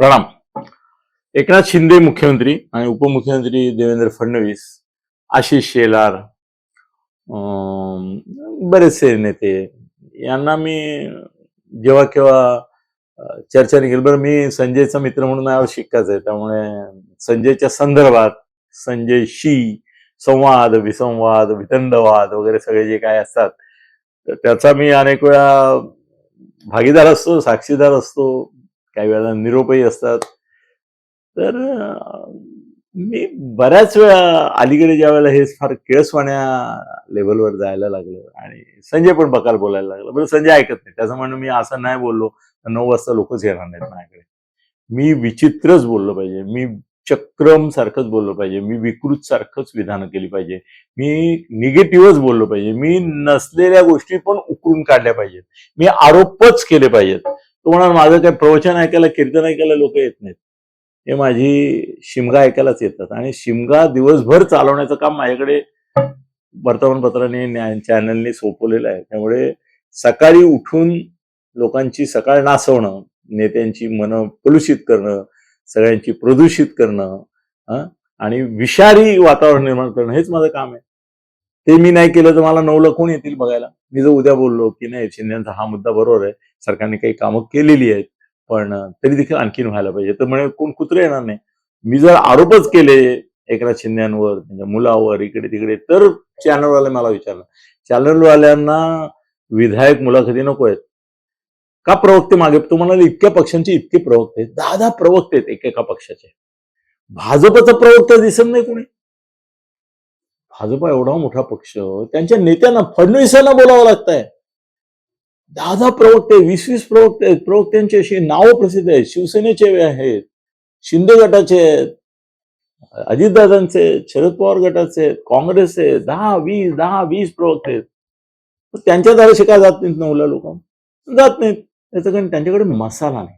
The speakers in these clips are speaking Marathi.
प्रणाम. एकनाथ शिंदे मुख्यमंत्री आणि उपमुख्यमंत्री देवेंद्र फडणवीस आशिष शेलार बरेचसे नेते यांना मी जेव्हा केव्हा चर्चा निघेल बरं मी संजयचा मित्र म्हणून माझ्यावर शिक्काच आहे. त्यामुळे संजयच्या संदर्भात संजयशी संवाद विसंवाद वितंडवाद वगैरे सगळे जे काय असतात तर त्याचा मी अनेक वेळा भागीदार असतो साक्षीदार असतो. काही वेळेला निरोपही असतात. तर मी बऱ्याच वेळा अलीकडे ज्या वेळेला हे फार केळसवाण्या लेवलवर जायला लागलं आणि संजय पण बकाल बोलायला लागला. बरं संजय ऐकत नाही. त्याचं म्हणणं मी असं नाही बोललो. तर नऊ वाजता लोकच येणार नाहीत माझ्याकडे. मी विचित्रच बोललो पाहिजे. मी चक्रम सारखंच बोललो पाहिजे. मी विकृत सारखंच विधानं केली पाहिजे. मी निगेटिव्हच बोललो पाहिजे. मी नसलेल्या गोष्टी पण उकरून काढल्या पाहिजेत. मी आरोपच केले पाहिजेत. तो म्हणाल माझं काय प्रवचन ऐकायला कीर्तन ऐकायला लोक येत नाहीत. हे माझी शिमगा ऐकायलाच येतात. आणि शिमगा दिवसभर चालवण्याचं काम माझ्याकडे वर्तमानपत्राने चॅनलने सोपवलेलं आहे. त्यामुळे सकाळी उठून लोकांची सकाळ नासवणं नेत्यांची मनं कलुषित करणं सगळ्यांची प्रदूषित करणं आणि विषारी वातावरण निर्माण करणं हेच माझं काम आहे. ते मी नाही केलं तर मला नऊ कोण येतील बघायला? मी जर उद्या बोललो की नाही शिंद्यांचा हा मुद्दा बरोबर आहे. सरकारने काही कामं केलेली आहेत. पण तरी देखील आणखीन व्हायला पाहिजे. तर म्हणजे कोण कुत्रे येणार नाही. मी जर आरोपच केले एकनाथ शिंद्यांवर त्यांच्या म्हणजे मुलावर इकडे तिकडे तर चॅनलवाले मला विचारलं चॅनलवाल्यांना विधायक मुलाखती नको आहेत. का प्रवक्ते मागे? तू म्हणाले इतक्या पक्षांचे इतके प्रवक्ते आहेत. दहा दहा प्रवक्ते आहेत एकेका पक्षाचे. भाजपचा प्रवक्ता दिसत नाही कोणी. भाजपा एवढा मोठा पक्ष. त्यांच्या नेत्यांना फडणवीसांना बोलावं लागतंय. दहा दहा प्रवक्ते वीस वीस प्रवक्ते आहेत प्रवक्त्यांची अशी नावं प्रसिद्ध आहेत. शिवसेनेचे आहेत शिंदे गटाचे आहेत अजितदादांचे आहेत, शरद पवार गटाचे आहेत काँग्रेसचे दहा वीस दहा वीस प्रवक्ते आहेत. त्यांच्या दाराशी का जात नाहीत नवला लोक? जात नाहीत. त्याचं कारण त्यांच्याकडे मसाला नाही.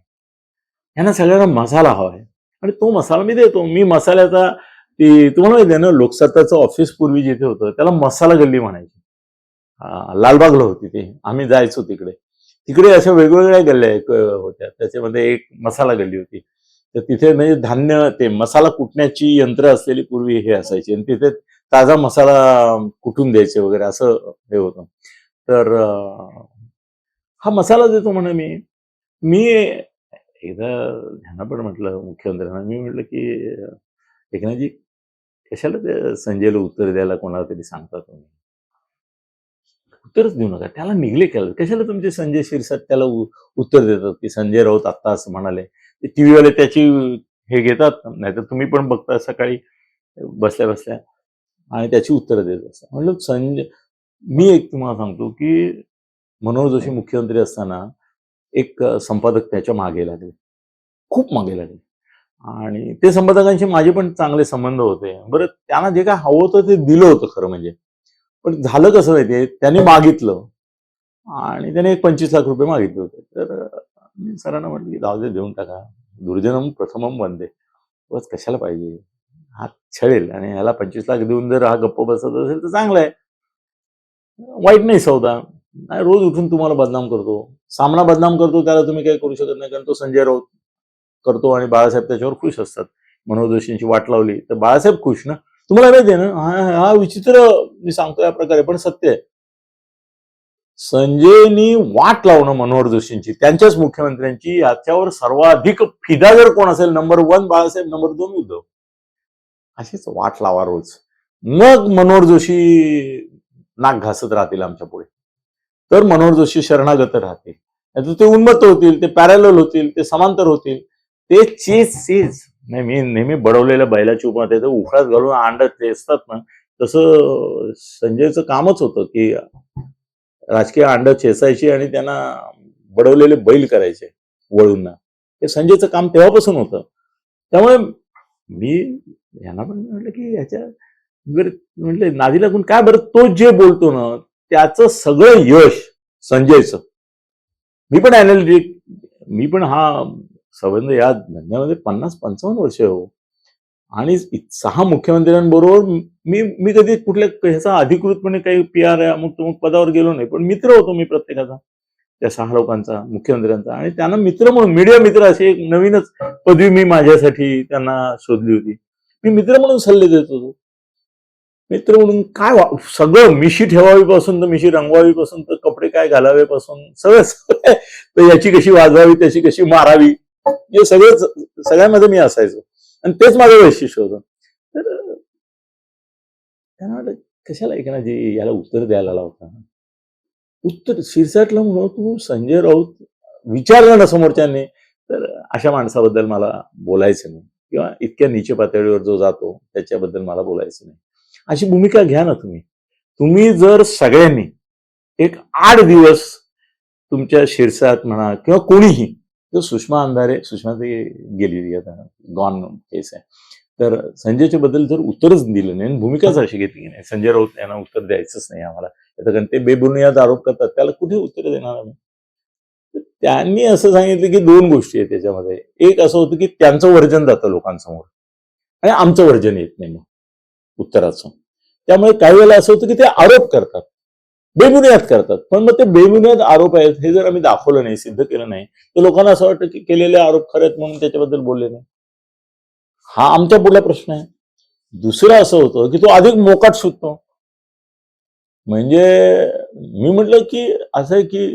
यांना सगळ्यांना मसाला हवा आहे. आणि तो मसाला मी देतो. मी मसाल्याचा ती तुम्हाला माहिती आहे ना लोकसत्ताचं ऑफिस पूर्वी जिथे होतं त्याला मसाला गल्ली म्हणायची. लालबागला होती ती. आम्ही जायचो तिकडे. तिकडे अशा वेगवेगळ्या गल्ल्या होत्या. त्याच्यामध्ये एक मसाला गल्ली होती. तर तिथे म्हणजे धान्य ते मसाला कुटण्याची यंत्र असलेली पूर्वी हे असायची. आणि तिथे ताजा मसाला कुटून द्यायचे वगैरे असं हे होतं. तर हा मसाला देतो म्हणे मी. मी एकदा ह्यांना पण म्हटलं मुख्यमंत्र्यांना मी म्हटलं की एकनाथजी कशाला ते संजयला उत्तर द्यायला कोणाला तरी सांगता तुम्ही? उत्तरच देऊ नका. त्याला निघले केलं कशाला तुमचे संजय शिरसाट त्याला उत्तर देतात की संजय राऊत आत्ता असं म्हणाले. ते टीव्ही वाले त्याची हे घेतात नाहीतर तुम्ही पण बघता सकाळी बसल्या बसल्या आणि त्याची उत्तरं देत असता म्हणलं संजय मी एक तुम्हाला सांगतो की मनोहर जोशी मुख्यमंत्री असताना एक संपादक त्याच्यामागे लागले. खूप मागे लागले. आणि ते संपादकांशी माझे पण चांगले संबंध होते. बरं त्यांना जे काय हवं होतं ते दिलं होतं खरं म्हणजे. पण झालं कसं माहितीये त्यांनी मागितलं. आणि त्याने एक पंचवीस लाख रुपये मागितले होते. तर मी सरांना म्हटलं की जाऊ दे देऊन टाका. दुर्जनम प्रथमम वंदे. बस कशाला पाहिजे? हा छळेल आणि ह्याला पंचवीस लाख देऊन जर हा गप्प बसत असेल तर चांगलं आहे. वाईट नाही सौदा. नाही रोज उठून तुम्हाला बदनाम करतो. सामना बदनाम करतो त्याला तुम्ही काही करू शकत नाही कारण तो संजय राऊत करतो आणि बाळासाहेब त्याच्यावर खुश असतात. मनोहर जोशींची वाट लावली तर बाळासाहेब खुश ना? तुम्हाला माहिती आहे ना हा हा विचित्र मी सांगतो या प्रकारे पण सत्य आहे. संजयनी वाट लावणं मनोहर जोशींची त्यांच्याच मुख्यमंत्र्यांची याच्यावर सर्वाधिक फिदा जर कोण असेल नंबर वन बाळासाहेब नंबर दोन उद्धव. अशीच वाट लावा रोज. मग मनोहर जोशी नाक घासत राहतील आमच्या पुढे. तर मनोहर जोशी शरणागत राहतील. ते उन्मत्त होतील ते पॅरल होतील ते समांतर होतील. ते चीज चीज नाही मी नेहमी बडवलेल्या बैलाची उपमा ते उखळात घालून अंड ते असतात ना. तसं संजयचं कामच होतं की राजकीय अंड चेसायची आणि त्यांना बडवलेले बैल करायचे वळूंना. हे संजयचं काम तेव्हापासून होतं. त्यामुळे मी यांना पण म्हटलं की ह्याच्या बरं म्हटलं नादी लागून काय बरं तो जे बोलतो ना त्याचं सगळं यश संजयचं. मी पण अनालिटिक मी पण हा संबंध या धंद्यामध्ये पन्नास पंचावन्न वर्ष हो. आणि सहा मुख्यमंत्र्यांबरोबर मी मी कधी कुठल्या ह्याचा अधिकृतपणे काही पी आर अमुक तमुक पदावर गेलो नाही पण मित्र होतो मी प्रत्येकाचा त्या सहा लोकांचा मुख्यमंत्र्यांचा. आणि त्यांना मित्र म्हणून मीडिया मित्र अशी एक नवीनच पदवी मी माझ्यासाठी त्यांना शोधली होती. मी मित्र म्हणून सल्ले देत होतो. मित्र म्हणून काय वा- सगळं मिशी ठेवावीपासून तर मिशी रंगवावीपासून तर कपडे काय घालावेपासून सगळं सगळं. तर याची कशी वाजवावी त्याची कशी मारावी हे सगळं सगळ्यामध्ये मी असायचो. आणि तेच माझं वैशिष्ट्य होतं. तर त्यांना वाटलं कशाला ऐकण्याची याला उत्तर द्यायला लावता उत्तर शिरसाटलं म्हणून तू संजय राऊत विचारलं ना समोरच्याने तर अशा माणसाबद्दल मला बोलायचं नाही. किंवा इतक्या नीचे पातळीवर जो जातो त्याच्याबद्दल मला बोलायचं नाही. अशी भूमिका घ्या ना तुम्ही. तुम्ही जर सगळ्यांनी एक आठ दिवस तुमच्या शिरसाट म्हणा किंवा कोणीही तर सुषमा अंधारे सुषमा ते गेली आता गॉन केस आहे. तर संजयच्या बद्दल जर उत्तरच दिलं नाही भूमिकाच अशी घेतली नाही. संजय राऊत यांना उत्तर द्यायचंच नाही आम्हाला. कारण ते बेबुनियाद आरोप करतात त्याला कुठे उत्तर देणार आम्ही? तर त्यांनी असं सांगितलं की दोन गोष्टी आहेत त्याच्यामध्ये. एक असं होतं की त्यांचं वर्जन जातं लोकांसमोर. आणि आमचं वर्जन येत नाही मग उत्तराचं. त्यामुळे काही वेळेला असं होतं की ते आरोप करतात. बेबुनियाद करतात. पण मग ते बेबुनियाद आरोप आहेत हे जर आम्ही दाखवलं नाही सिद्ध केलं नाही तर लोकांना असं वाटतं की केलेले आरोप खरे आहेत म्हणून त्याच्याबद्दल बोलले नाही. हा आमच्या पुढला प्रश्न आहे. दुसरं असं होतं की तो अधिक मोकाट सुटतो. म्हणजे मी म्हटलं की असं आहे की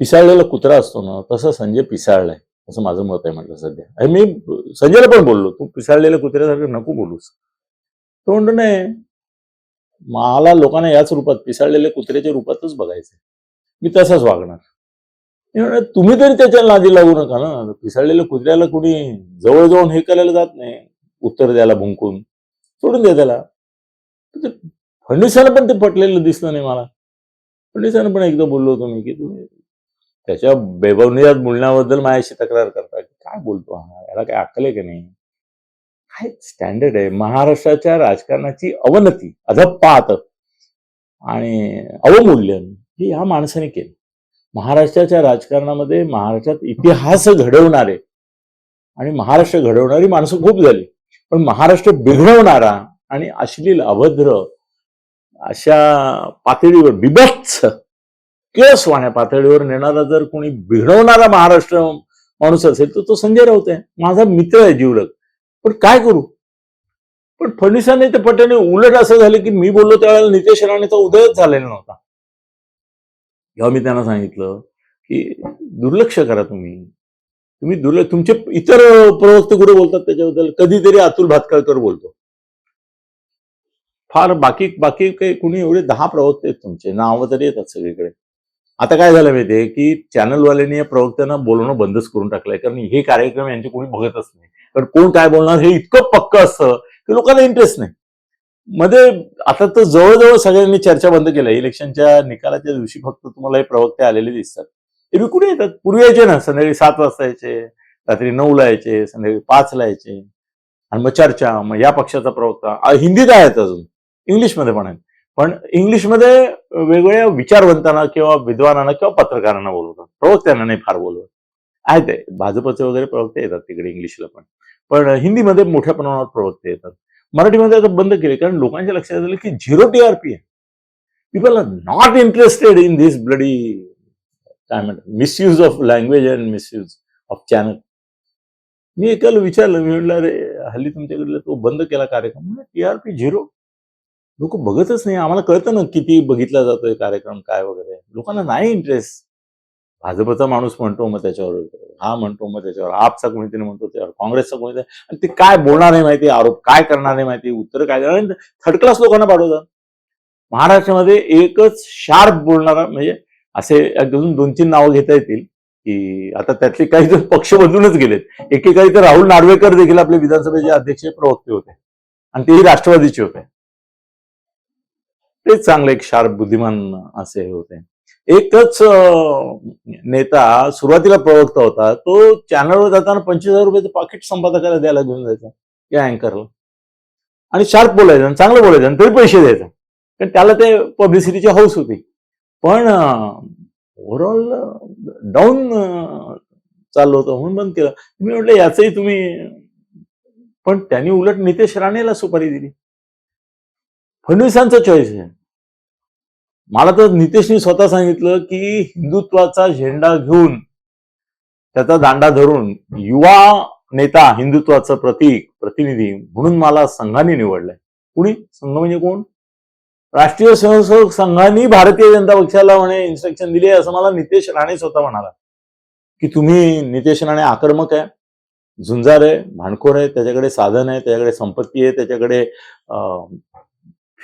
पिसाळलेला कुत्रा असतो ना तसं संजय पिसाळलाय असं माझं मत आहे म्हटलं सध्या. मी संजयला पण बोललो तू पिसाळलेल्या कुत्र्यासारखं नको बोलूस. तो म्हणतो नाही. मला लोकांना याच रूपात पिसाळलेल्या कुत्र्याच्या रूपातच बघायचं मी तसाच वागणार. तुम्ही तरी त्याच्या नादी लागू नका ना. पिसाळलेल्या कुत्र्याला कुणी जवळ जाऊन हे करायला जात नाही. उत्तर द्यायला भुंकून. सोडून द्या त्याला. ते फडणवीसाला पण ते पटलेलं दिसलं नाही मला. फडणवीसानं पण एकदा बोललो होतो मी की तुम्ही त्याच्या बेबवनियात बोलण्याबद्दल माझ्याशी तक्रार करता. की काय बोलतो हा? याला काय अक्कल आहे की नाही? काय स्टँडर्ड आहे. महाराष्ट्राच्या राजकारणाची अवनती अधपात आणि अवमूल्यन हे ह्या माणसाने केलं. महाराष्ट्राच्या राजकारणामध्ये महाराष्ट्रात इतिहास घडवणारे आणि महाराष्ट्र घडवणारी माणसं खूप झाली. पण महाराष्ट्र बिघडवणारा आणि अश्लील अभद्र अशा पातळीवर बिभत्स केसवाण्या पातळीवर नेणारा जर कोणी बिघडवणारा महाराष्ट्र माणूस असेल तर तो संजय राऊत आहे. माझा मित्र आहे जीवलग पण काय करू? पण फडणवीसांनी ते पटणे उलट असं झालं की मी बोललो त्यावेळेला नितेश राणेचा उदयच झालेला नव्हता. जेव्हा मी त्यांना सांगितलं की दुर्लक्ष करा तुम्ही. तुम्ही दुर्लक्ष तुमचे इतर प्रवक्ते कुठे बोलतात त्याच्याबद्दल? कधीतरी अतुल भातकळकर बोलतो. फार बाकी बाकी काही कुणी एवढे दहा प्रवक्ते आहेत तुमचे. नावं तरी येतात सगळीकडे. आता काय झालं माहितीये की चॅनलवाल्यांनी या प्रवक्त्यांना बोलवणं बंदच करून टाकलंय. कारण हे कार्यक्रम यांचे कोणी बघतच नाही. कारण कोण काय बोलणार हे इतकं पक्क असतं की लोकांना इंटरेस्ट नाही. मध्ये आता तर जवळजवळ सगळ्यांनी चर्चा बंद केल्या. इलेक्शनच्या निकालाच्या दिवशी फक्त तुम्हाला हे प्रवक्ते आलेले दिसतात. एरवी कुठे येतात. पूर्वी यायचे ना संध्याकाळी सात वाजता यायचे रात्री नऊला यायचे संध्याकाळी पाचला यायचे. आणि मग चर्चा मग या पक्षाचा प्रवक्ता. हिंदीत आहेत अजून. इंग्लिशमध्ये पण आहेत. पण इंग्लिशमध्ये वेगवेगळ्या विचारवंतांना किंवा विद्वानांना किंवा पत्रकारांना बोलवतात. प्रवक्त्यांना नाही फार बोलवत. आहेत भाजपचे वगैरे प्रवक्ते येतात तिकडे इंग्लिशला पण. पण हिंदीमध्ये मोठ्या प्रमाणावर प्रवक्ते येतात. मराठीमध्ये आता बंद केले कारण लोकांच्या लक्षात आलं की झिरो टीआरपी आहे. People are not interested in this bloody काय म्हणतात misuse of language and misuse of channel मी एकाला विचारलं मी म्हटलं अरे हल्ली तुमच्याकडे तो बंद केला कार्यक्रम. TRP zero? लोक बघतच नाही. आम्हाला कळतं ना किती बघितला जातोय कार्यक्रम काय वगैरे. लोकांना नाही इंटरेस्ट भाजपचा माणूस म्हणतो मग त्याच्यावर हा म्हणतो मग त्याच्यावर आपचा कोणीतरी म्हणतो त्याच्यावर काँग्रेसचा कोणीतरी. आणि ते काय बोलणार नाही माहिती आरोप काय करणार नाही माहिती उत्तर काय देणार आणि थर्ड क्लास लोकांना पाठवतात. महाराष्ट्रामध्ये एकच शार्प बोलणारा म्हणजे असे अजून दोन तीन नावं घेता येतील की आता त्यातले काही जर पक्ष बदलूनच गेलेत. एकेकाळी तर राहुल नार्वेकर देखील आपले विधानसभेचे अध्यक्ष प्रवक्ते होते. आणि तेही राष्ट्रवादीचे होते. तेच चांगले एक शार्प बुद्धिमान असे होते. एकच नेता सुरुवातीला प्रवक्ता होता तो चॅनलवर जाताना पंचवीस हजार रुपयाचं पाकिट संपादकाला द्यायला घेऊन जायचा या अँकरला आणि शार्प बोलायचं आणि चांगलं बोलायचं आणि तरी पैसे द्यायचं. कारण त्याला ते पब्लिसिटीची हौस होती. पण ओव्हरऑल डाऊन चाललं होतं म्हणून बंद केलं. मी म्हटलं याचंही तुम्ही पण त्यांनी उलट नितेश राणेला सुपारी दिली. फडणवीसांचा चॉईस आहे. मला तर नितेशनी स्वतः सांगितलं की हिंदुत्वाचा झेंडा घेऊन त्याचा दांडा धरून युवा नेता हिंदुत्वाचं प्रतीक प्रतिनिधी म्हणून मला संघाने निवडलंय. कुणी? संघ म्हणजे कोण? राष्ट्रीय स्वयंसेवक संघाने भारतीय जनता पक्षाला म्हणे इन्स्ट्रक्शन दिली असं मला नितेश राणे स्वतः म्हणाला. की तुम्ही नितेश राणे आक्रमक आहे झुंजार आहे भांडखोर आहे त्याच्याकडे साधन आहे त्याच्याकडे संपत्ती आहे त्याच्याकडे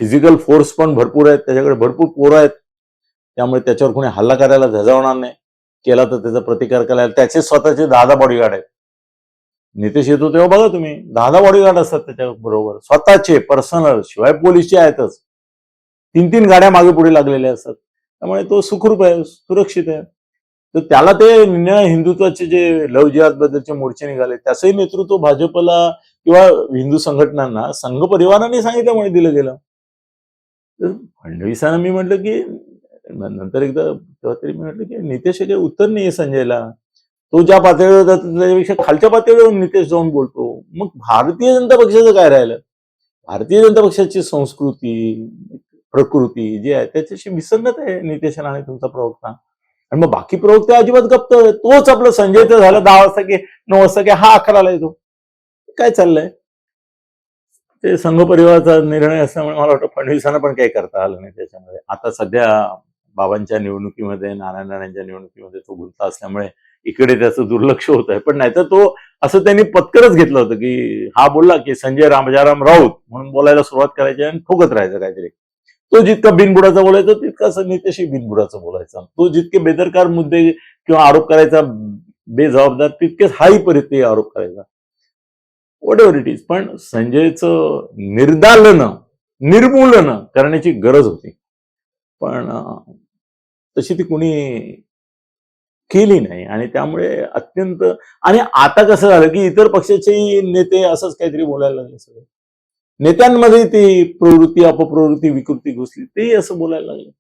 फिजिकल फोर्स पण भरपूर आहेत त्याच्याकडे भरपूर पोरं आहेत. त्यामुळे त्याच्यावर कोणी हल्ला करायला झजावणार नाही. केला तर त्याचा प्रतिकार करायला त्याचे स्वतःचे दहा दहा बॉडीगार्ड आहेत. नितेश येतो तेव्हा बघा तुम्ही दहा दहा बॉडीगार्ड असतात त्याच्या बरोबर. स्वतःचे पर्सनल शिवाय पोलीसचे आहेतच. तीन तीन गाड्या मागे पुढे लागलेल्या असतात. त्यामुळे तो सुखरूप आहे सुरक्षित आहे. तर त्याला ते हिंदुत्वाचे जे लव जिहाद बद्दलचे मोर्चे निघाले त्याचंही नेतृत्व भाजपला किंवा हिंदू संघटनांना संघ परिवाराने सांगितल्यामुळे दिलं गेलं. तर फडणवीसांना मी म्हटलं की नंतर एकदा तेव्हा तरी मी म्हटलं की नितेश काही उत्तर नाही संजयला. तो ज्या पातळीवर जातो त्याच्यापेक्षा खालच्या पातळीवर नितेश जाऊन बोलतो. मग भारतीय जनता पक्षाचं काय राहिलं? भारतीय जनता पक्षाची संस्कृती प्रकृती जी आहे त्याच्याशी विसंगत आहे नितेश राणे तुमचा प्रवक्ता. आणि मग बाकी प्रवक्ते अजिबात गप्त तोच आपलं संजयचं झालं दहा वाजता की नऊ वाजता की हा अकराला येतो. काय चाललंय? ते संघ परिवाराचा निर्णय असल्यामुळे मला वाटतं फडणवीसांना पण काही करता आलं नाही त्याच्यामध्ये. आता सध्या बाबांच्या निवडणुकीमध्ये नारायण राणेंच्या निवडणुकीमध्ये तो गुंता असल्यामुळे इकडे त्याचं दुर्लक्ष होत आहे. पण नाहीतर तो असं त्यांनी पत्करच घेतलं होतं की हा बोलला की संजय रामजाराम राऊत म्हणून बोलायला सुरुवात करायची आणि ठोकत राहायचं काहीतरी. तो जितका बिनबुडाचा बोलायचा तितका नितेशही बिनबुडाचा बोलायचा. तो जितके बेदरकार मुद्दे किंवा आरोप करायचा बेजबाबदार तितकेच हाही परिस्थिती आरोप करायचा. वॉट एव्हर इट इज पण संजयचं निर्दालन निर्मूलन करण्याची गरज होती. पण तशी ती कुणी केली नाही. आणि त्यामुळे अत्यंत आणि आता कसं झालं की इतर पक्षाचे नेते असंच काहीतरी बोलायला लागले सगळे. नेत्यांमध्ये ती प्रवृत्ती अपप्रवृत्ती विकृती घुसली तेही असं बोलायला लागले.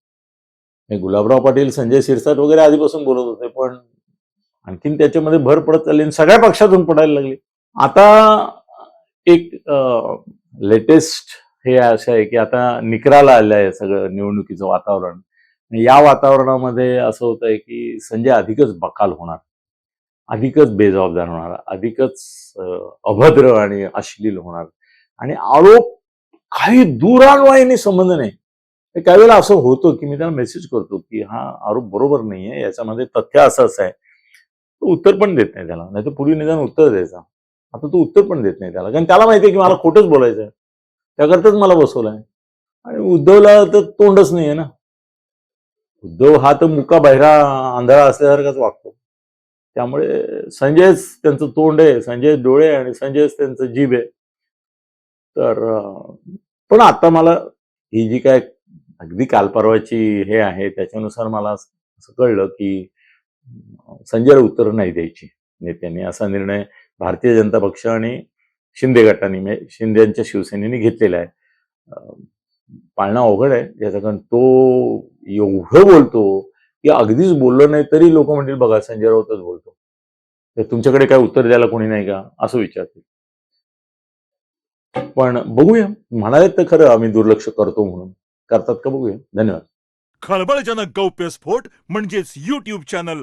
हे गुलाबराव पाटील संजय शिरसाट वगैरे आधीपासून बोलत होते पण आणखीन त्याच्यामध्ये भर पडत चालली आणि सगळ्या पक्षातून पडायला लागली. आता एक लेटेस्ट हे असं आहे की आता निकराला आलं आहे सगळं निवडणुकीचं वातावरण. या वातावरणामध्ये असं होत आहे की संजय अधिकच बकाल होणार. अधिकच बेजबाबदार होणार. अधिकच अभद्र आणि अश्लील होणार. आणि आरोप काही दूरान्वयाने संबंध नाही. काही वेळेला असं होतं की मी त्याला मेसेज करतो की हा आरोप बरोबर नाहीये. याच्यामध्ये तथ्य असं असं आहे. तो उत्तर पण देत नाही त्याला. नाही तर पूर्वी निदान उत्तर द्यायचा. आता तो उत्तर पण देत नाही त्याला. कारण त्याला माहिती आहे की मला खोटंच बोलायचं आहे त्याकरताच मला बसवलंय. आणि उद्धवला तर तोंडच नाहीये ना. उद्धव हा तर मुका बहिरा आंधळा असल्यासारखाच वागतो. त्यामुळे संजयच त्यांचं तोंड आहे. संजय डोळे आणि संजयच त्यांचं जीभ आहे. तर पण आता मला ही जी काय अगदी कालपरवाची हे आहे त्याच्यानुसार मला असं कळलं की संजयला उत्तर नाही द्यायची. नेत्यांनी असा निर्णय भारतीय जनता पक्ष आणि शिंदे गटाने म्हणजे शिंदेच्या शिवसेनेने घेतलेला आहे. पाळणा अवघड आहे. याचं कारण तो एवढं बोलतो की अगदीच बोललो नाही तरी लोक म्हणतील बघा संजय राऊतच बोलतो. तर तुमच्याकडे काय उत्तर द्यायला कोणी नाही का? असं विचारतील. पण बघूया. म्हणाले तर खरं आम्ही दुर्लक्ष करतो म्हणून. करतात का बघूया. धन्यवाद. खळबळजनक गौप्यस्फोट म्हणजेच युट्यूब चॅनल